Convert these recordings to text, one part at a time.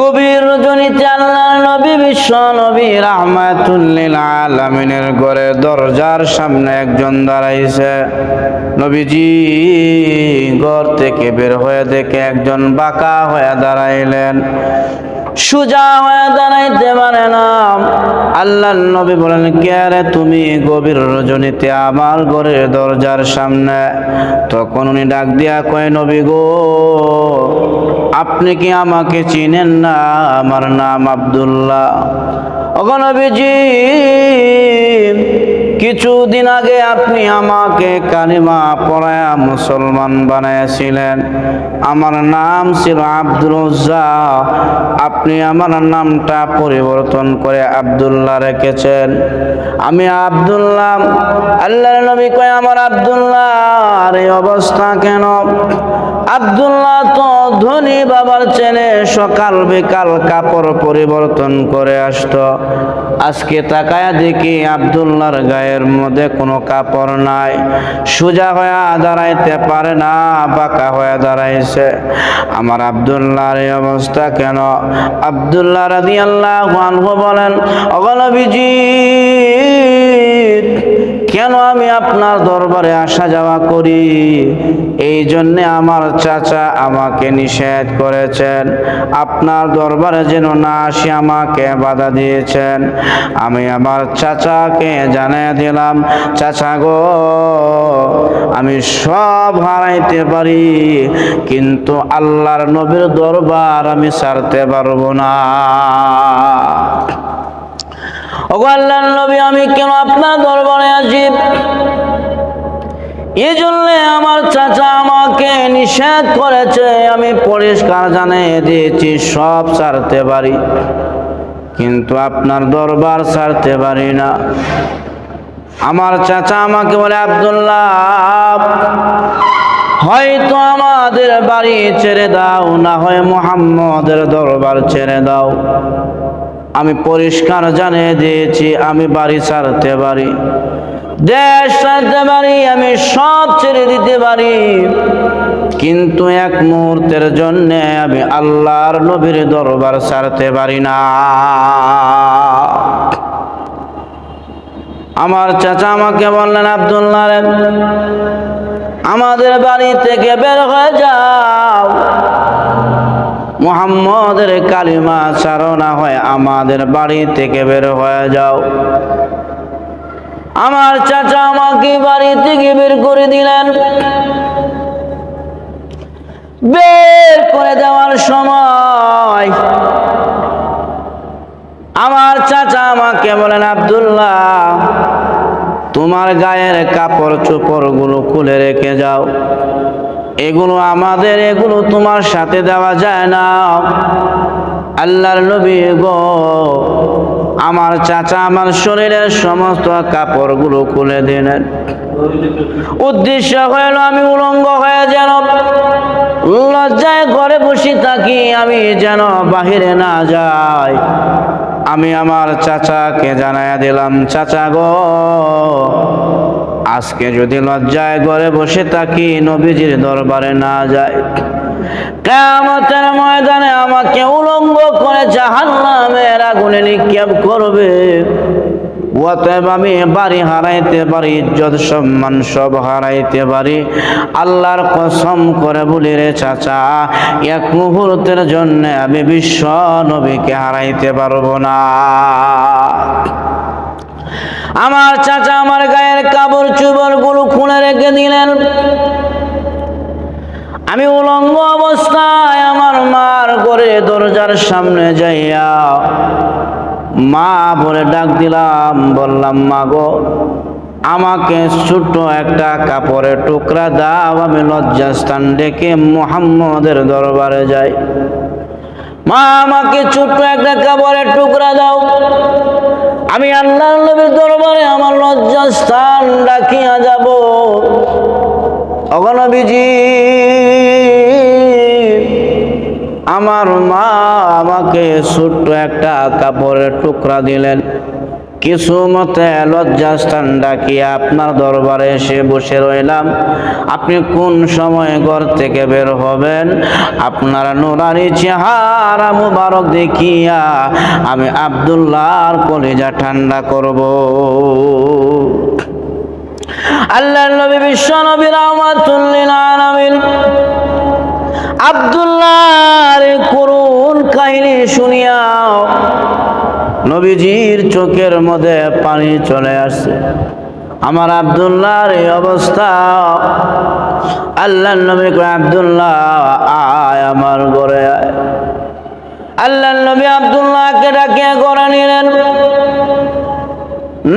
গভীর রজনীতে আল্লাহ নবী, বিশ্ব নবী রাহমাতুল্লিল আলামিনের ঘরে দরজার সামনে একজন দাঁড়াইছে। নবীজি ঘর থেকে বের হয়ে দেখে একজন বাঁকা হয়ে দাঁড়াইলেন। সুজা হয়ে দাঁড়াইতে পারে না। আল্লাহ নবী বলেন, কে রে তুমি গভীর রজনীতে আমার ঘরের দরজার সামনে? তখন উনি ডাক দিয়া কয়, নবী গো, আপনি কি আমাকে চিনেন না? আমার নাম আব্দুল্লাহ। অগনবীজি কিছুদিন আগে আপনি আমাকে কালিমা পড়ায়া মুসলমান বানাইছিলেন আমার নাম ছিল আব্দুল আপনি আমার নামটা পরিবর্তন করে আব্দুল্লাহ রেখেছেন। আমি আব্দুল্লাহ। আল্লাহর নবী কয়, আমার আব্দুল্লাহ, আর এই অবস্থা কেন? আব্দুল্লাহ তো ধনী বাবার ছেলে সকাল বিকাল কাপড় পরিবর্তন করে আসতো। আজকে তাকায়া দেখি আব্দুল্লাহর গায়ের মধ্যে কোনো কাপড় নাই। সোজা হয়ে দাঁড়াইতে পারে না, বাঁকা হয়ে দাঁড়াইছে। আমার আব্দুল্লাহর এই অবস্থা কেন? আব্দুল্লাহ রাদি আল্লাহ বলেন অগলবিজি কেন আমি আপনার দরবারে আসা যাওয়া করি? এই জন্যে আমার চাচা আমাকে নিষেধ করেছেন। আপনার দরবারে যেন না আসি, আমাকে বাধা দিয়েছেন। আমি আমার চাচাকে জানিয়ে দিলাম, চাচা গো, আমি সব হারাইতে পারি, কিন্তু আল্লাহর নবীর দরবার আমি ছাড়তে পারব না। ওগো নবী, আমি কেন আপনার দরবারে আসি? এই জন্য আমার চাচা আমাকে নিষেধ করেছে, আমি পরিষ্কার জানিয়ে দিয়েছি, সব ছাড়তে পারি। কিন্তু আপনার দরবার ছাড়তে পারি না। আমার চাচা আমাকে বলে, আব্দুল্লাহ, হয়তো আমাদের বাড়ি ছেড়ে দাও, না হয় মোহাম্মদের দরবার ছেড়ে দাও। আমি পরিষ্কার জানিয়ে দিয়েছি, আমি বাড়ি ছাড়তে পারি। দেশ ছাড়তে পারি, আমি সব ছেড়ে দিতে পারি। কিন্তু এক মুহূর্তের জন্য আমি আল্লাহর নবীর দরবার ছাড়তে পারি না। আমার চাচা আমাকে বললেন, আবদুল্লাহ আমাদের বাড়ি থেকে বের হয়ে যাও। মোহাম্মদের কালিমা না হয়, আমাদের বাড়ি থেকে বের হয়ে যাও। আমার চাচা আমাকে বাড়ি থেকে বের করে দিলেন। বের করে দেওয়ার সময় আমার চাচা আমাকে বলেন, আব্দুল্লাহ, তোমার গায়ের কাপড় চোপড়গুলো খুলে রেখে যাও। এগুলো আমাদের, এগুলো তোমার সাথে দেওয়া যায় না। আল্লাহর নবী গো, আমার চাচা আমার শরীরের সমস্ত কাপড়গুলো খুলে দিলেন। উদ্দেশ্য হইল আমি উলঙ্গ হয়ে যেন লজ্জায় ঘরে বসে থাকি, আমি যেন বাহিরে না যাই। আমি আমার চাচাকে জানাইয়া দিলাম, চাচা গো আজকে যদি লজ্জায় ঘরে বসে থাকি, নবীজির দরবারে না যায় কেমতের ময়দানে আমাকে উলঙ্গ করে জাহান্নামের আগুনে নিক্ষেপ করবে। অতএব আমি বাড়ি হারাইতে পারি, ইজ্জত, সম্মান সব হারাইতে পারি। আল্লাহর কসম করে বলি রে চাচা, এক মুহূর্তের জন্য আমি বিশ্ব নবীকে হারাইতে পারব না। আমার চাচা আমার গায়ের কাপড় চুবরগুলো খুলে রেখে দিলেন। আমি উলঙ্গ অবস্থায় আমার মার করে দরজার সামনে যাইয়া মা বলে ডাক দিলাম, বললাম, মা গো, আমাকে ছোট্ট একটা কাপড়ের টুকরা দাও, আমি লজ্জাস্থান ডেকে মোহাম্মদের দরবারে যাই। মা, আমাকে ছোট্ট একটা কাপড়ের টুকরা দাও। আমি আল্লাহ নবীর দরবারে আমার লজ্জাস্থান ডাকিয়া যাব। অগণবীজি আমার মা আমাকে ছোট্ট একটা কাপড়ের টুকরা দিলেন। কিছু মতে লজ্জাস্থান ডাকিয়া আপনার দরবারে এসে বসে রইলাম। আপনি কোন সময় ঘর থেকে বের হবেন? আপনার নুরানি চেহারা মুবারক দেখিয়া আমি আবদুল্লাহর কলিজা ঠান্ডা করব। আল্লাহ নবী বিশ্ব নবী রহমাতুল্লিল আলামিন আব্দুল্লাহর করুণ কাহিনী শুনিয়াও নবীজির চোখের মধ্যে পানি চলে আসছে। আমার আব্দুল্লাহর এই অবস্থা। আল্লাহ নবী আব্দুল্লাহ, আয় আমার ঘরে আয়। আল্লাহ নবী আব্দুল্লাহকে ডাকিয়া ঘরে নিলেন।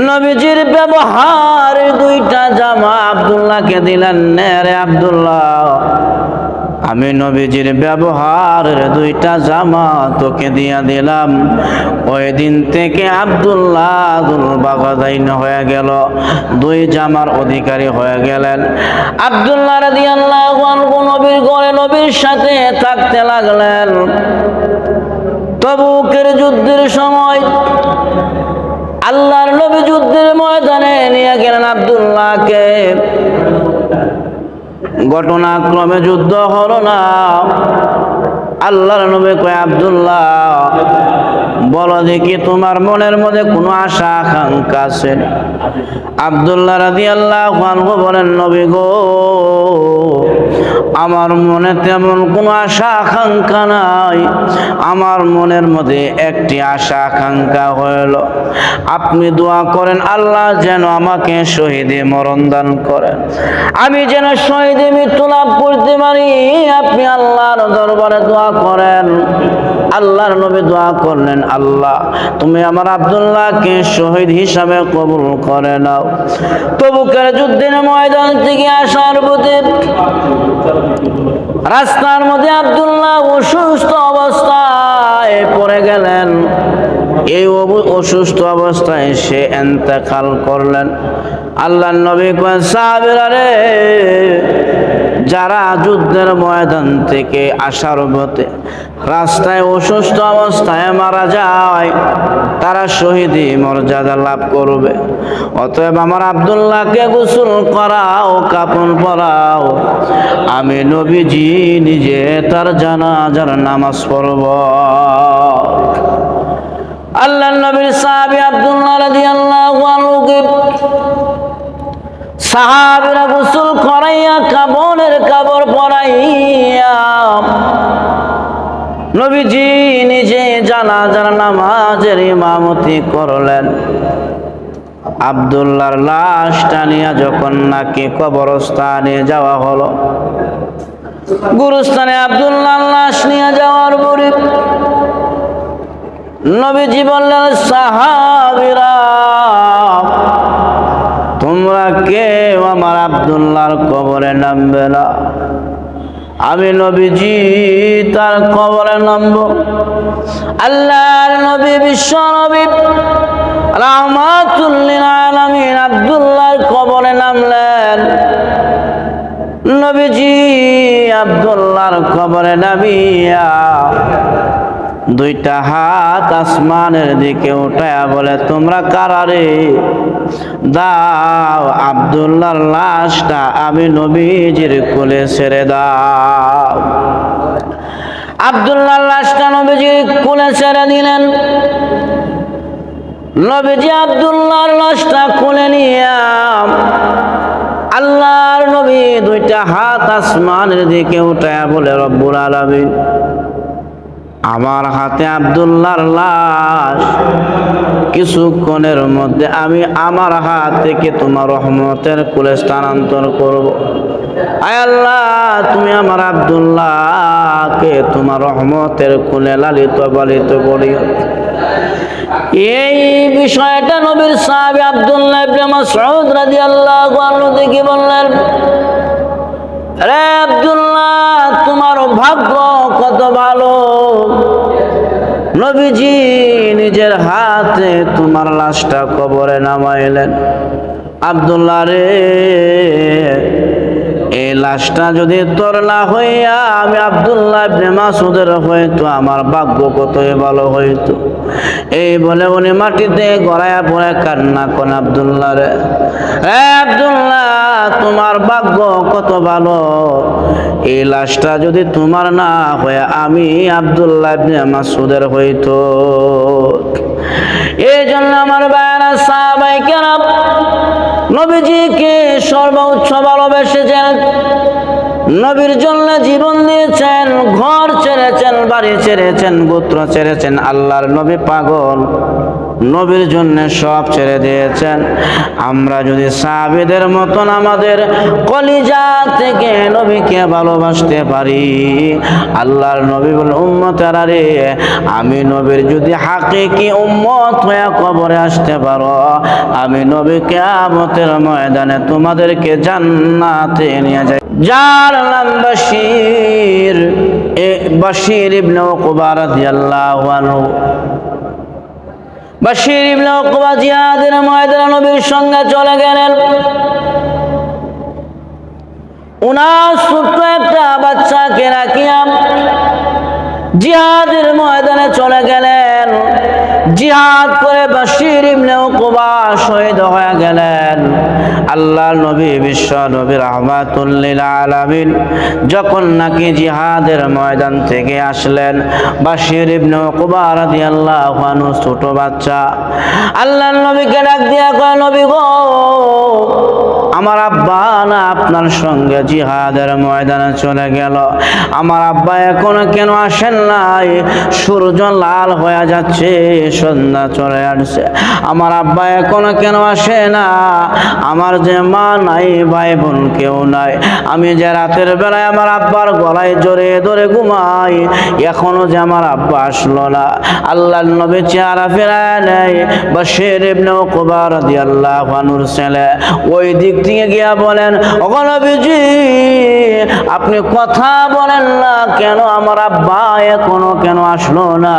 নবীজির ব্যবহার, দুইটা জামা আব্দুল্লাহকে দিলেন। নে রে আব্দুল্লাহ। আমি নবীজির ব্যবহারের দুইটা জামা তোকে দিয়া দিলাম। ওই দিন থেকে আব্দুল্লাহ আব্দুল বাগাদাইন হয়ে গেল। দুই জামার অধিকারী হয়ে গেলেন। আব্দুল্লাহ রাদিয়াল্লাহু আনহু নবীর ঘরে নবীর সাথে থাকতে লাগলেন। তবুকের যুদ্ধের সময় আল্লাহর নবী যুদ্ধের ময়দানে নিয়ে গেলেন আব্দুল্লাহকে। ঘটনাক্রমে যুদ্ধ হলো না। আল্লাহর নবী কয়, আব্দুল্লাহ, বলো দেখি তোমার মনের মধ্যে কোনো আশা, আকাঙ্ক্ষা আছে? আব্দুল্লাহ রাদি আল্লাহ বলেন, নবী গো আমার মনে তেমন কোনো আশা আকাঙ্ক্ষা নাই। আমার মনের মধ্যে একটি আশা আকাঙ্ক্ষা হইল, আপনি দোয়া করেন, আল্লাহ যেন আমাকে শহীদে মরণ দান করেন। আমি যেন শহীদে মৃত্যু লাভ করতে পারি, আপনি আল্লাহর দরবারে দোয়া করেন। আল্লাহর নবী দোয়া করলেন, আল্লাহ, তুমি আমার আব্দুল্লাহকে শহীদ হিসাবে কবুল করে নাও। তবুকের যুদ্ধের ময়দান থেকে আসার প্রতি রাস্তার মধ্যে আবদুল্লাহ অসুস্থ অবস্থায় পড়ে গেলেন। এই অসুস্থ অবস্থায় সে এন্তেকাল করলেন। আল্লাহ নবী সাহাবীরা রে যারা যুদ্ধের ময়দান থেকে আসার পথে রাস্তায় অসুস্থ অবস্থায় মারা যায়, তারা শহীদি মর্যাদা লাভ করবে। অতএব আমার আব্দুল্লাহকে গোসল করাও কাপন পরাও। আমি নবীজি নিজে তার জানাজার নামাজ পড়ব। আল্লাহ নবীর সাহাবী আব্দুল্লাহ রাদিয়াল্লাহু আনহুকে সাহাবীরা গোসল করাইয়া কাবনের কাবর পরাইয়া নবীজি নিজে জানাজার নামাজের ইমামতি করলেন। আব্দুল্লাহর লাশটা নিয়ে যখন নাকি কবরস্থানে যাওয়া হলো, গুরুস্থানে আব্দুল্লাহর লাশ নিয়ে যাওয়ার পরে নবীজি বললেন, সাহাবিরা কেউ আমার আব্দুল্লাহর কবরে নামবে না। আমি নবীজি তার কবরে নামব। আল্লাহর নবী, বিশ্ব নবী রাহমাতুল্লিল আলামিন আব্দুল্লাহর কবরে নামলেন। নবীজি আব্দুল্লাহর কবরে নামিয়া দুইটা হাত আসমানের দিকে উঠায়া বলে, তোমরা কারারে দাও আব্দুল্লাহর লাশটা আমি নবীজির কোলে ছেড়ে দাও। আব্দুল্লাহর লাশটা নবীজির কোলে ছেড়ে দিলেন। নবীজি আব্দুল্লাহর লাশটা কোলে নিয়ে আল্লাহর নবী দুইটা হাত আসমানের দিকে উঠায়া বলে, রব্বুল আলামিন আমার হাতে আব্দুল্লাহর লাশ। কিছুক্ষণের মধ্যে আমি আমার হাত থেকে তোমার রহমতের কুলে স্থানান্তর করব। আল্লাহ, তুমি আমার আব্দুল্লাহকে তোমার রহমতের কুলে লালিত পালিত করিও। এই বিষয়টা নবীর সাহাবী আব্দুল্লাহ ইবনে মাসউদ রাদিয়াল্লাহু আনহু থেকে বললেন রে আব্দুল্লাহ, তোমার ভাগ্য কত ভালো? নবীজি নিজের হাতে তোমার লাশটা কবরে নামাইলেন। আবদুল্লাহ রে এই লাশটা যদি তোর না হইয়া আমি আব্দুল্লাহ ইবনে মাসুদের হয়তো আমার ভাগ্য কতই ভালো হইতো। এই বলে উনি মাটিতে গড়াইয়া পড়ে কান্না কোন আব্দুল্লাহ রে। এ আব্দুল্লাহ, তোমার ভাগ্য কত ভালো? এই লাশটা যদি তোমার না হয়ে আমি আব্দুল্লাহ ইবনে মাসুদের হইতো। এই জন্য আমার বায়না সাহাবাই কেরাম নবীজিকে সর্বোচ্চ ভালোবেসেছেন। নবীর জন্য জীবন দিয়েছেন, ঘর ছেড়েছেন, বাড়ি ছেড়েছেন, গোত্র ছেড়েছেন, আল্লাহর নবী পাগল। নবীর জন্য সব ছেড়ে দিয়েছেন। আমরা যদি সাহাবিদের মতন আমাদের কলিজা থেকে নবীকে ভালোবাসতে পারি, আল্লাহর নবী বলে, উম্মতেরা রে, আমি নবীর যদি হাকে কি উম্মত হয়ে কবরে আসতে পারো, আমি নবী কেয়ামতের ময়দানে তোমাদেরকে জান্নাতে নিয়ে যাই। যার নাম বাশির বাশির ইবনে উকবা রাদিয়াল্লাহু আনহু। বাশির ইবনে উকবা জিহাদের ময়দানে নবীর সঙ্গে চলে গেলেন। উনার ছোট্ট একটা বাচ্চাকে রাখিয়া জিহাদের ময়দানে চলে গেলেন। জিহাদ করে বাশির ইবনে উকবা শহীদ হয়ে গেলেন। আল্লাহ নবী, বিশ্ব নবী রহমাতুল্লিল আলামিন যখন নাকি জিহাদের ময়দান থেকে আসলেন, বাশির ইবনে উকবা রাদিয়াল্লাহু আনহু ছোট বাচ্চা আল্লাহ নবীকে ডাক দিয়া কয়, নবী গো আমার আব্বা না আপনার সঙ্গে জিহাদের ময়দানে চলে গেল। আমার আব্বা এখনও কেন আসেন নাই? সূর্য লাল হয়ে যাচ্ছে, সন্ধ্যা চলে আসছে। আমার আব্বা এখনও কেন আসে না? আমার যে মা নাই, ভাই বোন কেউ নাই। আমি যে রাতের বেলায় আমার আব্বার গলায় জোরে ধরে ঘুমাই, এখনও যে আমার আব্বা আসলো না। আল্লাহ নবী চেহারা ফেরায় নেই বা শের ইবনে উকবা রাদিয়াল্লাহু আনহুর ছেলে। ওই দিক থেকে গিয়া বলেন অগণবিজি আপনি কথা বলেন না কেন? আমার আব্বা এখনও কেন আসলো না?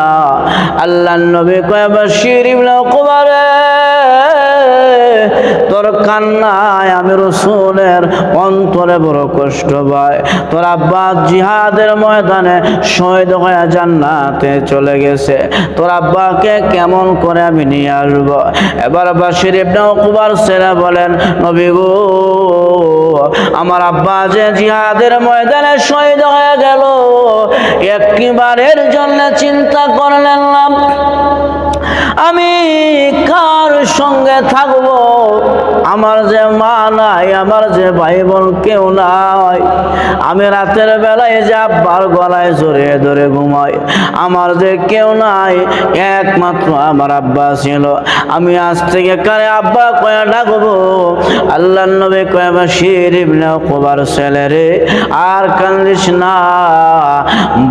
আল্লাহ নবী কয়েবার বাশির ইবনে তোর কান্নায় আমি রসুলের অন্তরে বড় কষ্ট পাই। তোর আব্বা জিহাদের ময়দানে শহীদ হয়ে জান্নাতে চলে গেছে। তোর আব্বাকে কেমন করে আমি নিয়ে আসব? এবার বাসির ইবনে উকবার বলেন, নবী গো, আমার আব্বা যে জিহাদের ময়দানে শহীদ হয়ে গেল একবারের জন্য চিন্তা করলেন না? আমি কার সঙ্গে থাকব? আমার যে মা নাই, আমার যে ভাই বোন কেউ নাই। আমি রাতের বেলায় যে আব্বার গলায় জড়িয়ে ধরে ঘুমাই। আমার যে কেউ নাই, একমাত্র আমার আব্বা ছিল। আমি আজ থেকে কারে আব্বা কয়া ডাকবো? আল্লাহ নবী কয়া ইবনে কোবার ছেলে রে, আর কান্দিস না।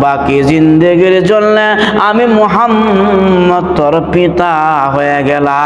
বাকি জিন্দেগির জন্য আমি মোহাম্মদ তোর পিতা হয়ে গেলা।